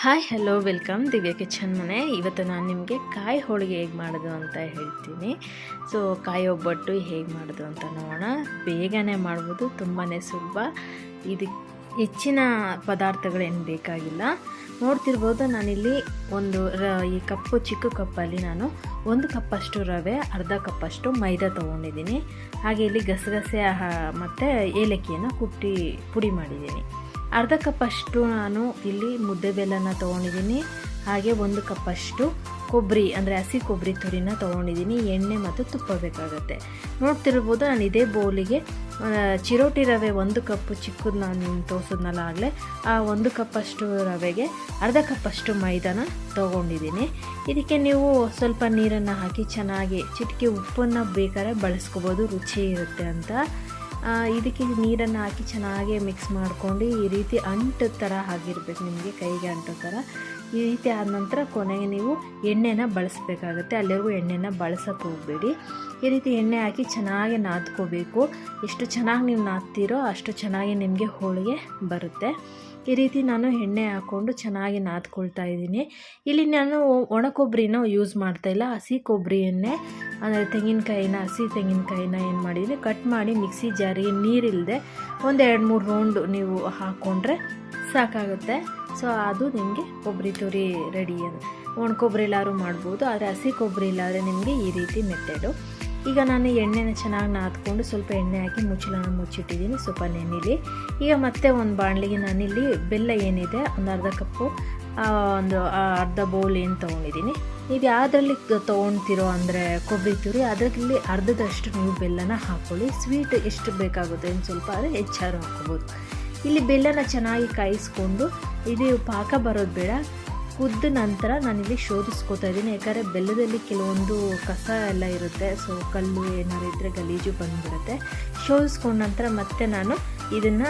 Hi hello welcome Divya kitchen ಮನೆ. ಇವತ್ತು ನಾನು ನಿಮಗೆ ಕಾಯಿ ಹೋಳಿಗೆ ಹೇಗೆ ಮಾಡೋದು ಅಂತ ಹೇಳ್ತೀನಿ. ಸೊ ಕಾಯಿ ಒಬ್ಬಟ್ಟು ಹೇಗೆ ಮಾಡೋದು ಅಂತ ನೋಡೋಣ. ಬೇಗನೆ ಮಾಡ್ಬೋದು ತುಂಬಾ ಸುಲಭ. ಇದು ಹೆಚ್ಚಿನ ಪದಾರ್ಥಗಳೇನು ಬೇಕಾಗಿಲ್ಲ. ನೋಡ್ತಿರ್ಬೋದು, ನಾನಿಲ್ಲಿ ಒಂದು ರ, ಈ ಕಪ್ಪು, ಚಿಕ್ಕ ಕಪ್ಪಲ್ಲಿ ನಾನು ಒಂದು ಕಪ್ಪಷ್ಟು ರವೆ, ಅರ್ಧ ಕಪ್ಪಷ್ಟು ಮೈದಾ ತೊಗೊಂಡಿದ್ದೀನಿ. ಹಾಗೆ ಇಲ್ಲಿ ಗಸಗಸೆ ಮತ್ತು ಏಲಕ್ಕಿಯನ್ನು ಕುಟ್ಟಿ ಪುಡಿ ಮಾಡಿದ್ದೀನಿ. ಅರ್ಧ ಕಪ್ಪಷ್ಟು ನಾನು ಇಲ್ಲಿ ಮುದ್ದೆ ಬೆಲ್ಲನ ತೊಗೊಂಡಿದ್ದೀನಿ. ಹಾಗೆ ಒಂದು ಕಪ್ಪಷ್ಟು ಕೊಬ್ಬರಿ, ಅಂದರೆ ಹಸಿ ಕೊಬ್ಬರಿ ತುರಿನ ತೊಗೊಂಡಿದ್ದೀನಿ. ಎಣ್ಣೆ ಮತ್ತು ತುಪ್ಪ ಬೇಕಾಗುತ್ತೆ. ನೋಡ್ತಿರ್ಬೋದು ನಾನು ಇದೇ ಬೌಲಿಗೆ ಚಿರೋಟಿ ರವೆ ಒಂದು ಕಪ್ಪು ಚಿಕ್ಕದು ನಾನು ತೋರಿಸಿದ್ನಲ್ಲ ಆಗಲೇ, ಆ ಒಂದು ಕಪ್ಪಷ್ಟು ರವೆಗೆ ಅರ್ಧ ಕಪ್ಪಷ್ಟು ಮೈದಾನ ತೊಗೊಂಡಿದ್ದೀನಿ. ಇದಕ್ಕೆ ನೀವು ಸ್ವಲ್ಪ ನೀರನ್ನು ಹಾಕಿ ಚೆನ್ನಾಗಿ ಚಿಟಿಕೆ ಉಪ್ಪನ್ನು ಬೇಕಾದ್ರೆ ಬಳಸ್ಕೋಬೋದು, ರುಚಿ ಇರುತ್ತೆ ಅಂತ. ಇದಕ್ಕೆ ನೀರನ್ನು ಹಾಕಿ ಚೆನ್ನಾಗಿ ಮಿಕ್ಸ್ ಮಾಡ್ಕೊಂಡು ಈ ರೀತಿ ಅಂಟು ಥರ ಆಗಿರ್ಬೇಕು ನಿಮಗೆ ಕೈಗೆ ಅಂಟೋ ಥರ ಈ ರೀತಿ ಆದ ನಂತರ ಕೊನೆಗೆ ನೀವು ಎಣ್ಣೆನ ಬಳಸಬೇಕಾಗುತ್ತೆ. ಅಲ್ಲಿವರೆಗೂ ಎಣ್ಣೆನ ಬಳಸೋಕೆ ಹೋಗಬೇಡಿ. ಈ ರೀತಿ ಎಣ್ಣೆ ಹಾಕಿ ಚೆನ್ನಾಗಿ ನಾದ್ಕೋಬೇಕು. ಎಷ್ಟು ಚೆನ್ನಾಗಿ ನೀವು ನಾದ್ತೀರೋ ಅಷ್ಟು ಚೆನ್ನಾಗಿ ನಿಮಗೆ ಹೋಳಿಗೆ ಬರುತ್ತೆ. ಈ ರೀತಿ ನಾನು ಎಣ್ಣೆ ಹಾಕ್ಕೊಂಡು ಚೆನ್ನಾಗಿ ನಾದ್ಕೊಳ್ತಾ ಇದ್ದೀನಿ. ಇಲ್ಲಿ ನಾನು ಒಣ ಕೊಬ್ಬರಿನ ಯೂಸ್ ಮಾಡ್ತಾ ಇಲ್ಲ. ಹಸಿ ಕೊಬ್ಬರಿಯನ್ನೇ ಅಂದರೆ ತೆಂಗಿನಕಾಯಿನ, ಹಸಿ ತೆಂಗಿನಕಾಯಿನ ಏನು ಮಾಡಿದ್ದೀನಿ. ಕಟ್ ಮಾಡಿ ಮಿಕ್ಸಿ ಜಾರಿಗೆ ನೀರಿಲ್ಲದೆ ಒಂದು ಎರಡು ಮೂರು ರೌಂಡು ನೀವು ಹಾಕ್ಕೊಂಡ್ರೆ ಸಾಕಾಗುತ್ತೆ. ಸೊ ಅದು ನಿಮಗೆ ಕೊಬ್ಬರಿ ತುರಿ ರೆಡಿ ಒಣ ಕೊಬ್ಬರಿ ಎಲ್ಲರೂ ಮಾಡ್ಬೋದು, ಆದರೆ ಹಸಿ ಕೊಬ್ಬರಿ ಇಲ್ಲಾದರೆ ನಿಮಗೆ ಈ ರೀತಿ ಮೆಥಡು ಈಗ ನಾನು ಎಣ್ಣೆನ ಚೆನ್ನಾಗಿ ನಾದ್ಕೊಂಡು ಸ್ವಲ್ಪ ಎಣ್ಣೆ ಹಾಕಿ ಮುಚ್ಚಳನ ಮುಚ್ಚಿಟ್ಟಿದ್ದೀನಿ, ಸ್ವಲ್ಪ ನೆನಿಲಿ. ಈಗ ಮತ್ತೆ ಒಂದು ಬಾಣಲಿಗೆ ನಾನಿಲ್ಲಿ ಬೆಲ್ಲ ಏನಿದೆ, ಒಂದು ಅರ್ಧ ಕಪ್ಪು ಒಂದು ಅರ್ಧ ಬೌಲ್ ಏನು ತೊಗೊಂಡಿದ್ದೀನಿ. ನೀವು ಯಾವುದ್ರಲ್ಲಿ ತೊಗೊಳ್ತಿರೋ ಅಂದರೆ ಕೊಬ್ಬರಿ ತುರಿ, ಅದರಲ್ಲಿ ಅರ್ಧದಷ್ಟು ನೀವು ಬೆಲ್ಲನ ಹಾಕ್ಕೊಳ್ಳಿ ಸ್ವೀಟ್ ಎಷ್ಟು ಬೇಕಾಗುತ್ತೆ ಇನ್ನು ಸ್ವಲ್ಪ, ಆದರೆ ಹೆಚ್ಚಾರು ಹಾಕ್ಕೋಬೋದು ಇಲ್ಲಿ ಬೆಲ್ಲನ ಚೆನ್ನಾಗಿ ಕಾಯಿಸ್ಕೊಂಡು ಇದು ಪಾಕ ಬರೋದು ಬೇಡ. ಕುದ್ದ ನಂತರ ನಾನಿಲ್ಲಿ ಶೋಧಿಸ್ಕೋತಾ ಇದ್ದೀನಿ. ಯಾಕಂದರೆ ಬೆಲ್ಲದಲ್ಲಿ ಕೆಲವೊಂದು ಕಸ ಎಲ್ಲ ಇರುತ್ತೆ. ಸೊ ಕಲ್ಲು ಏನಾರು ಇದ್ದರೆ ಗಲೀಜು ಬಂದುಬಿಡುತ್ತೆ. ಶೋಧಿಸ್ಕೊಂಡ ನಂತರ ಮತ್ತೆ ನಾನು ಇದನ್ನು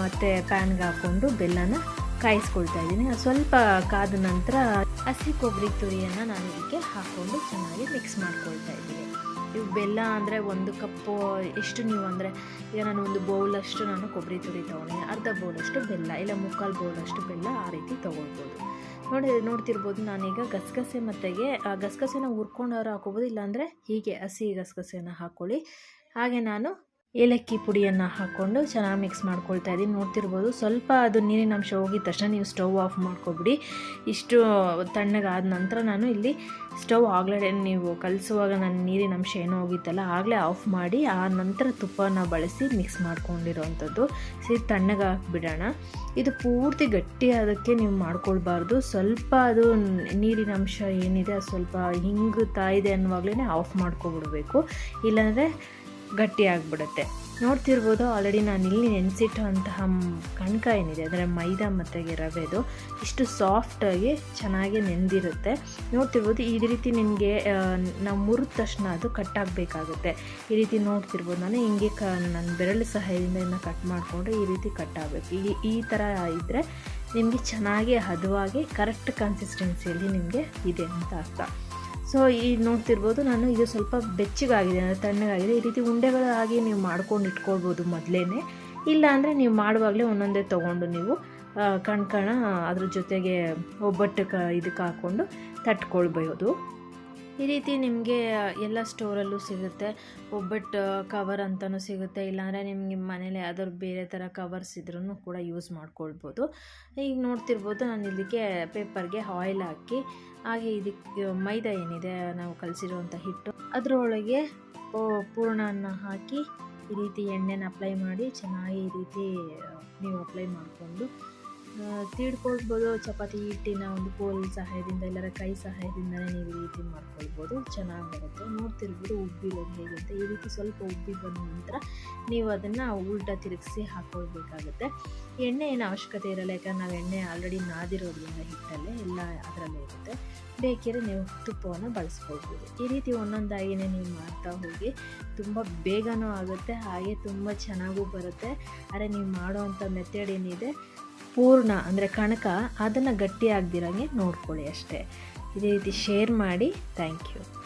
ಮತ್ತೆ ಪ್ಯಾನ್ಗೆ ಹಾಕ್ಕೊಂಡು ಬೆಲ್ಲನ ಕಾಯಿಸ್ಕೊಳ್ತಾ ಇದ್ದೀನಿ. ಸ್ವಲ್ಪ ಕಾದ ನಂತರ ಹಸಿ ಕೊಬ್ಬರಿ ತುರಿಯನ್ನು ನಾನು ಇದಕ್ಕೆ ಹಾಕ್ಕೊಂಡು ಚೆನ್ನಾಗಿ ಮಿಕ್ಸ್ ಮಾಡ್ಕೊಳ್ತಾ ಇದ್ದೀನಿ. ಇವು ಬೆಲ್ಲ ಅಂದರೆ ಒಂದು ಕಪ್ಪು, ಎಷ್ಟು ನೀವು ಅಂದರೆ, ಈಗ ನಾನು ಒಂದು ಬೌಲಷ್ಟು ನಾನು ಕೊಬ್ಬರಿ ತುರಿ ತೊಗೊಂಡಿದ್ದೀನಿ. ಅರ್ಧ ಬೌಲಷ್ಟು ಬೆಲ್ಲ, ಇಲ್ಲ ಮುಕ್ಕಾಲು ಬೌಲಷ್ಟು ಬೆಲ್ಲ ಆ ರೀತಿ ತೊಗೊಳ್ಬೋದು. ನೋಡಿ, ನೋಡ್ತಿರ್ಬೋದು ನಾನೀಗ ಗಸಗಸೆ ಮತ್ತೆಗೆ ಗಸಗಸೆನ ಹುರ್ಕೊಂಡವ್ರು ಹಾಕೋಬೋದು, ಇಲ್ಲಾಂದರೆ ಹೀಗೆ ಹಸಿ ಗಸಗಸೆನ ಹಾಕ್ಕೊಳ್ಳಿ ಹಾಗೆ ನಾನು ಏಲಕ್ಕಿ ಪುಡಿಯನ್ನು ಹಾಕ್ಕೊಂಡು ಚೆನ್ನಾಗಿ ಮಿಕ್ಸ್ ಮಾಡ್ಕೊಳ್ತಾ ಇದ್ದೀನಿ ನೋಡ್ತಿರ್ಬೋದು, ಸ್ವಲ್ಪ ಅದು ನೀರಿನ ಅಂಶ ಹೋಗಿದ ತಕ್ಷಣ ನೀವು ಸ್ಟವ್ ಆಫ್ ಮಾಡ್ಕೊಬಿಡಿ. ಇಷ್ಟು ತಣ್ಣಗಾದ ನಂತರ ನಾನು ಇಲ್ಲಿ ಸ್ಟವ್ ಆಗಲೇ ನೀವು ಕಲಿಸುವಾಗ ನನ್ನ ನೀರಿನ ಅಂಶ ಏನೋ ಹೋಗಿತ್ತಲ್ಲ, ಆಗಲೇ ಆಫ್ ಮಾಡಿ, ಆ ನಂತರ ತುಪ್ಪನ ಬಳಸಿ ಮಿಕ್ಸ್ ಮಾಡ್ಕೊಂಡಿರೋವಂಥದ್ದು ಸಿಹಿ ತಣ್ಣಗೆ ಹಾಕ್ಬಿಡೋಣ ಇದು ಪೂರ್ತಿ ಗಟ್ಟಿಯಾದಕ್ಕೆ ನೀವು ಮಾಡ್ಕೊಳ್ಬಾರ್ದು. ಸ್ವಲ್ಪ ಅದು ನೀರಿನ ಅಂಶ ಏನಿದೆ, ಅದು ಸ್ವಲ್ಪ ಹಿಂಗುತ್ತಾ ಇದೆ ಅನ್ನುವಾಗಲೇ ಆಫ್ ಮಾಡ್ಕೊಬಿಡ್ಬೇಕು. ಇಲ್ಲಾಂದರೆ ಗಟ್ಟಿ ಆಗಿಬಿಡುತ್ತೆ ನೋಡ್ತಿರ್ಬೋದು ಆಲ್ರೆಡಿ ನಾನು ಇಲ್ಲಿ ನೆನೆಸಿಟ್ಟಂತಹ ಕಣಕ ಏನಿದೆ ಅಂದರೆ ಮೈದಾ ಮತ್ತು ರವೆದು. ಇಷ್ಟು ಸಾಫ್ಟಾಗಿ ಚೆನ್ನಾಗಿ ನೆನೆದಿರುತ್ತೆ ನೋಡ್ತಿರ್ಬೋದು, ಈ ರೀತಿ ನಿಮಗೆ ನಾವು ಮುರಿದ ತಕ್ಷಣ ಅದು ಕಟ್ಟಾಗಬೇಕಾಗುತ್ತೆ ಈ ರೀತಿ ನೋಡ್ತಿರ್ಬೋದು. ನಾನು ಹಿಂಗೆ ಕ ನನ್ನ ಬೆರಳು ಸಹಾಯದಿಂದ ಇದನ್ನ ಕಟ್ ಮಾಡಿಕೊಂಡು ಈ ರೀತಿ ಕಟ್ ಆಗಬೇಕು. ಈ ಈ ಥರ ಇದ್ದರೆ ನಿಮಗೆ ಚೆನ್ನಾಗಿ ಹದವಾಗಿ ಕರೆಕ್ಟ್ ಕನ್ಸಿಸ್ಟೆನ್ಸಿಯಲ್ಲಿ ನಿಮಗೆ ಇದೆ ಅಂತ ಅರ್ಥ. ಸೊ ಈ ನೋಡ್ತಿರ್ಬೋದು, ನಾನು ಇದು ಸ್ವಲ್ಪ ಬೆಚ್ಚಗಾಗಿದೆ, ಅಂದರೆ ತಣ್ಣಗಾಗಿದೆ. ಈ ರೀತಿ ಉಂಡೆಗಳಾಗಿ ನೀವು ಮಾಡ್ಕೊಂಡು ಇಟ್ಕೊಳ್ಬೋದು ಮೊದಲೇ ಇಲ್ಲ ಅಂದರೆ ನೀವು ಮಾಡುವಾಗಲೇ ಒಂದೊಂದೇ ತೊಗೊಂಡು ನೀವು ಕಣ್ಕಣ ಕಣ್ ಅದ್ರ ಜೊತೆಗೆ ಒಬ್ಬಟ್ಟು ಕ, ಇದಕ್ಕೆ ಹಾಕ್ಕೊಂಡು ತಟ್ಕೊಳ್ಬೋದು. ಈ ರೀತಿ ನಿಮಗೆ ಎಲ್ಲ ಸ್ಟೋರಲ್ಲೂ ಸಿಗುತ್ತೆ. ಒಬ್ಬಟ್ಟು ಕವರ್ ಅಂತಲೂ ಸಿಗುತ್ತೆ. ಇಲ್ಲಾಂದರೆ ನಿಮಗೆ ಮನೇಲಿ ಯಾವ್ದಾದ್ರು ಬೇರೆ ಥರ ಕವರ್ಸ್ ಇದ್ರೂ ಕೂಡ ಯೂಸ್ ಮಾಡ್ಕೊಳ್ಬೋದು. ಈಗ ನೋಡ್ತಿರ್ಬೋದು, ನಾನು ಇದಕ್ಕೆ ಪೇಪರ್ಗೆ ಆಯಿಲ್ ಹಾಕಿ, ಹಾಗೆ ಇದಕ್ಕೆ, ಮೈದಾ ಏನಿದೆ ನಾವು ಕಲಸಿರುವಂಥ ಹಿಟ್ಟು. ಅದರೊಳಗೆ ಪೂರ್ಣನ ಹಾಕಿ ಈ ರೀತಿ ಎಣ್ಣೆನ ಅಪ್ಲೈ ಮಾಡಿ ಚೆನ್ನಾಗಿ ಈ ರೀತಿ ನೀವು ಅಪ್ಲೈ ಮಾಡಿಕೊಂಡು ತೀಡ್ಕೊಳ್ಬೋದು. ಚಪಾತಿ, ಹಿಟ್ಟಿನ ಒಂದು ಕೋಲ್ ಸಹಾಯದಿಂದ ಇಲ್ಲರ ಕೈ ಸಹಾಯದಿಂದಲೇ ನೀವು ಈ ರೀತಿ ಮಾಡ್ಕೊಳ್ಬೋದು. ಚೆನ್ನಾಗಿ ಬರುತ್ತೆ. ನೋಡ್ತಿರ್ಬೋದು ಉಬ್ಬಿರೋದು ಹೇಗೆ ಅಂತ ಈ ರೀತಿ ಸ್ವಲ್ಪ ಉಬ್ಬಿ ಬಂದ ನಂತರ ನೀವು ಅದನ್ನು ಉಲ್ಟ ತಿರುಗಿಸಿ ಹಾಕ್ಕೊಳ್ಬೇಕಾಗುತ್ತೆ ಎಣ್ಣೆ ಏನು ಅವಶ್ಯಕತೆ ಇರಲ್ಲ. ಯಾಕಂದ್ರೆ ನಾವು ಎಣ್ಣೆ ಆಲ್ರೆಡಿ ನಾದಿರೋದ್ರಿಂದ ಹಿಟ್ಟಲ್ಲೇ ಎಲ್ಲ ಅದರಲ್ಲೇ ಇರುತ್ತೆ. ಬೇಕಿದ್ರೆ ನೀವು ತುಪ್ಪವನ್ನು ಬಳಸ್ಕೊಳ್ಬೋದು. ಈ ರೀತಿ ಒಂದೊಂದಾಗಿನೇ ನೀವು ಮಾಡ್ತಾ ಹೋಗಿ ತುಂಬ ಬೇಗನೂ ಆಗುತ್ತೆ. ಹಾಗೆ ತುಂಬ ಚೆನ್ನಾಗೂ ಬರುತ್ತೆ. ಆದರೆ ನೀವು ಮಾಡೋವಂಥ ಮೆಥಡ್ ಏನಿದೆ, ಪೂರ್ಣ ಅಂದರೆ ಕಣಕ ಅದನ್ನು ಗಟ್ಟಿ ಆಗದಿರಂಗೆ ನೋಡ್ಕೊಳ್ಳಿ ಅಷ್ಟೇ. ಇದೇ ರೀತಿ ಶೇರ್ ಮಾಡಿ. Thank you